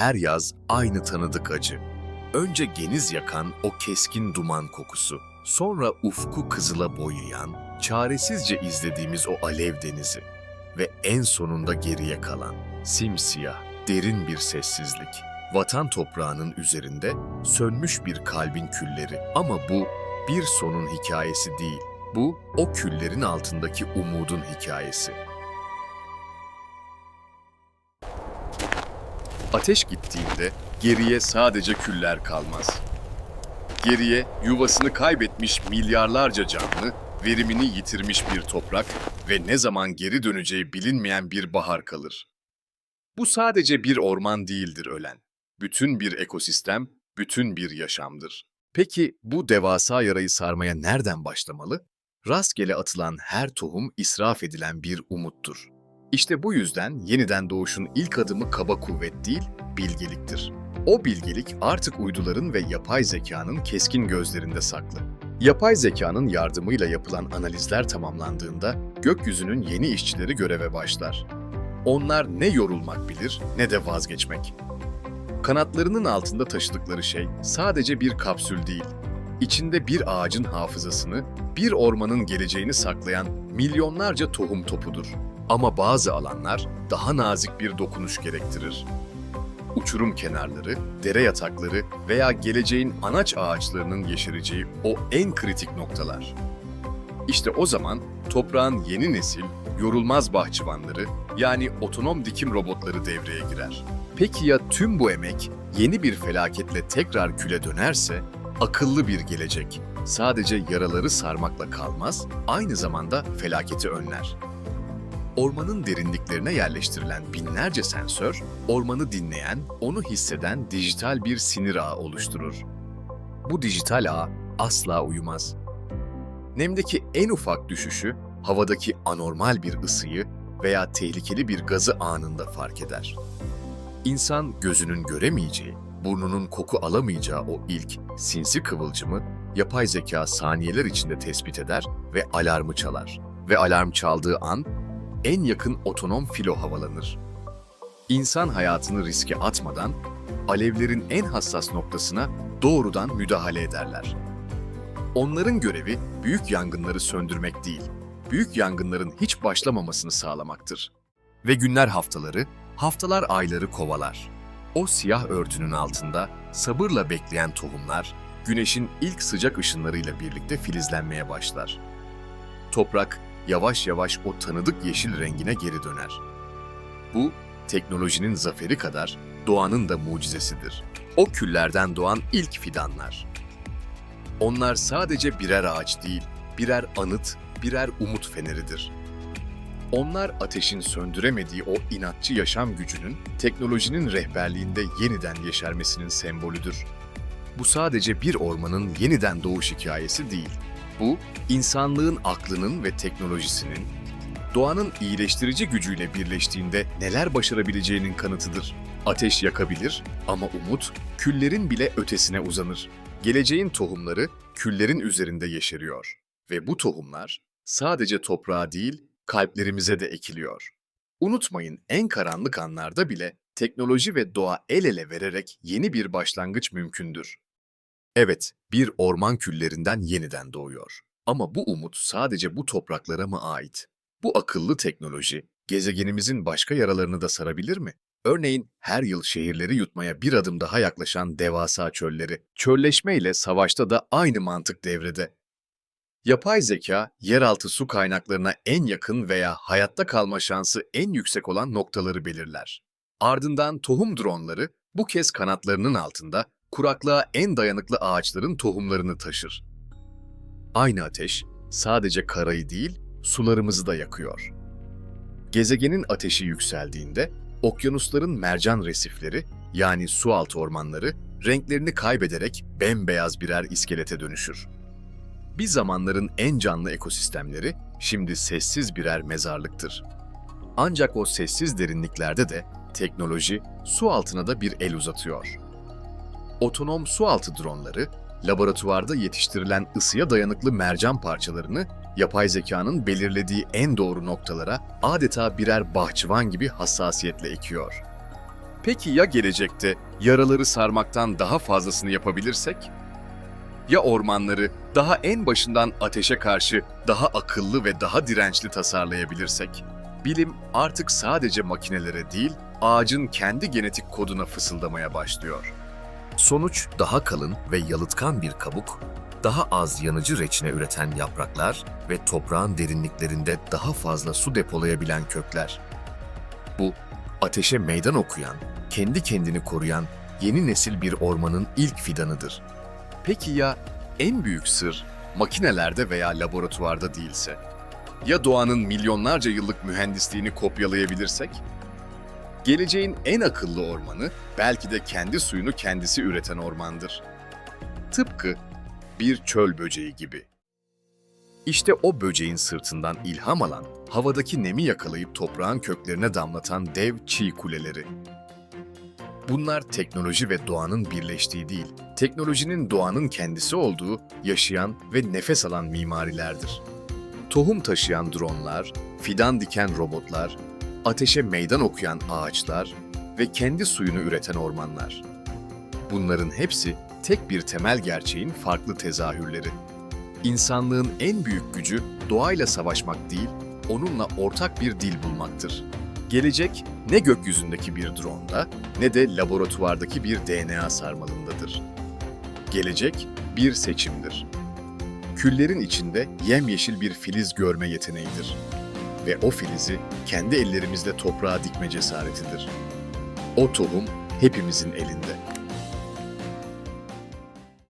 her yaz aynı tanıdık acı. Önce geniz yakan o keskin duman kokusu, sonra ufku kızıla boyayan, çaresizce izlediğimiz o alev denizi ve en sonunda geriye kalan simsiyah, derin bir sessizlik. Vatan toprağının üzerinde sönmüş bir kalbin külleri ama bu bir sonun hikayesi değil. Bu o küllerin altındaki umudun hikayesi. Ateş gittiğinde geriye sadece küller kalmaz. Geriye yuvasını kaybetmiş milyarlarca canlı, verimini yitirmiş bir toprak ve ne zaman geri döneceği bilinmeyen bir bahar kalır. Bu sadece bir orman değildir ölen. Bütün bir ekosistem, bütün bir yaşamdır. Peki bu devasa yarayı sarmaya nereden başlamalı? Rastgele atılan her tohum israf edilen bir umuttur. İşte bu yüzden yeniden doğuşun ilk adımı kaba kuvvet değil, bilgeliktir. O bilgelik artık uyduların ve yapay zekanın keskin gözlerinde saklı. Yapay zekanın yardımıyla yapılan analizler tamamlandığında gökyüzünün yeni işçileri göreve başlar. Onlar ne yorulmak bilir ne de vazgeçmek. Kanatlarının altında taşıdıkları şey sadece bir kapsül değil. İçinde bir ağacın hafızasını, bir ormanın geleceğini saklayan milyonlarca tohum topudur. Ama bazı alanlar daha nazik bir dokunuş gerektirir. Uçurum kenarları, dere yatakları veya geleceğin anaç ağaçlarının yeşereceği o en kritik noktalar. İşte o zaman toprağın yeni nesil, yorulmaz bahçıvanları yani otonom dikim robotları devreye girer. Peki ya tüm bu emek yeni bir felaketle tekrar küle dönerse, akıllı bir gelecek sadece yaraları sarmakla kalmaz, aynı zamanda felaketi önler. Ormanın derinliklerine yerleştirilen binlerce sensör, ormanı dinleyen, onu hisseden dijital bir sinir ağı oluşturur. Bu dijital ağ asla uyumaz. Nemdeki en ufak düşüşü, havadaki anormal bir ısıyı veya tehlikeli bir gazı anında fark eder. İnsan gözünün göremeyeceği, burnunun koku alamayacağı o ilk sinsi kıvılcımı yapay zeka saniyeler içinde tespit eder ve alarmı çalar. Ve alarm çaldığı an en yakın otonom filo havalanır. İnsan hayatını riske atmadan alevlerin en hassas noktasına doğrudan müdahale ederler. Onların görevi büyük yangınları söndürmek değil, büyük yangınların hiç başlamamasını sağlamaktır. Ve günler haftaları, haftalar ayları kovalar. O siyah örtünün altında sabırla bekleyen tohumlar, güneşin ilk sıcak ışınlarıyla birlikte filizlenmeye başlar. Toprak yavaş yavaş o tanıdık yeşil rengine geri döner. Bu, teknolojinin zaferi kadar doğanın da mucizesidir. O küllerden doğan ilk fidanlar. Onlar sadece birer ağaç değil, birer anıt, birer umut feneridir. Onlar ateşin söndüremediği o inatçı yaşam gücünün teknolojinin rehberliğinde yeniden yeşermesinin sembolüdür. Bu sadece bir ormanın yeniden doğuş hikayesi değil. Bu, insanlığın aklının ve teknolojisinin, doğanın iyileştirici gücüyle birleştiğinde neler başarabileceğinin kanıtıdır. Ateş yakabilir ama umut, küllerin bile ötesine uzanır. Geleceğin tohumları küllerin üzerinde yeşeriyor. Ve bu tohumlar sadece toprağa değil, kalplerimize de ekiliyor. Unutmayın en karanlık anlarda bile teknoloji ve doğa el ele vererek yeni bir başlangıç mümkündür. Evet, bir orman küllerinden yeniden doğuyor. Ama bu umut sadece bu topraklara mı ait? Bu akıllı teknoloji gezegenimizin başka yaralarını da sarabilir mi? Örneğin her yıl şehirleri yutmaya bir adım daha yaklaşan devasa çölleri. Çölleşme ile savaşta da aynı mantık devrede. Yapay zeka, yeraltı su kaynaklarına en yakın veya hayatta kalma şansı en yüksek olan noktaları belirler. Ardından tohum dronları bu kez kanatlarının altında kuraklığa en dayanıklı ağaçların tohumlarını taşır. Aynı ateş sadece karayı değil, sularımızı da yakıyor. Gezegenin ateşi yükseldiğinde okyanusların mercan resifleri yani sualtı ormanları renklerini kaybederek bembeyaz birer iskelete dönüşür. Bir zamanların en canlı ekosistemleri şimdi sessiz birer mezarlıktır. Ancak o sessiz derinliklerde de teknoloji su altına da bir el uzatıyor. Otonom sualtı dronları, laboratuvarda yetiştirilen ısıya dayanıklı mercan parçalarını yapay zekanın belirlediği en doğru noktalara adeta birer bahçıvan gibi hassasiyetle ekiyor. Peki ya gelecekte yaraları sarmaktan daha fazlasını yapabilirsek? Ya ormanları daha en başından ateşe karşı daha akıllı ve daha dirençli tasarlayabilirsek? Bilim artık sadece makinelere değil, ağacın kendi genetik koduna fısıldamaya başlıyor. Sonuç daha kalın ve yalıtkan bir kabuk, daha az yanıcı reçine üreten yapraklar ve toprağın derinliklerinde daha fazla su depolayabilen kökler. Bu, ateşe meydan okuyan, kendi kendini koruyan yeni nesil bir ormanın ilk fidanıdır. Peki ya en büyük sır makinelerde veya laboratuvarda değilse? Ya doğanın milyonlarca yıllık mühendisliğini kopyalayabilirsek? Geleceğin en akıllı ormanı belki de kendi suyunu kendisi üreten ormandır. Tıpkı bir çöl böceği gibi. İşte o böceğin sırtından ilham alan, havadaki nemi yakalayıp toprağın köklerine damlatan dev çiğ kuleleri. Bunlar teknoloji ve doğanın birleştiği değil, teknolojinin doğanın kendisi olduğu, yaşayan ve nefes alan mimarilerdir. Tohum taşıyan dronlar, fidan diken robotlar, ateşe meydan okuyan ağaçlar ve kendi suyunu üreten ormanlar. Bunların hepsi tek bir temel gerçeğin farklı tezahürleri. İnsanlığın en büyük gücü doğayla savaşmak değil, onunla ortak bir dil bulmaktır. Gelecek ne gökyüzündeki bir dronda ne de laboratuvardaki bir DNA sarmalındadır. Gelecek bir seçimdir. Küllerin içinde yemyeşil bir filiz görme yeteneğidir. Ve o filizi kendi ellerimizle toprağa dikme cesaretidir. O tohum hepimizin elinde.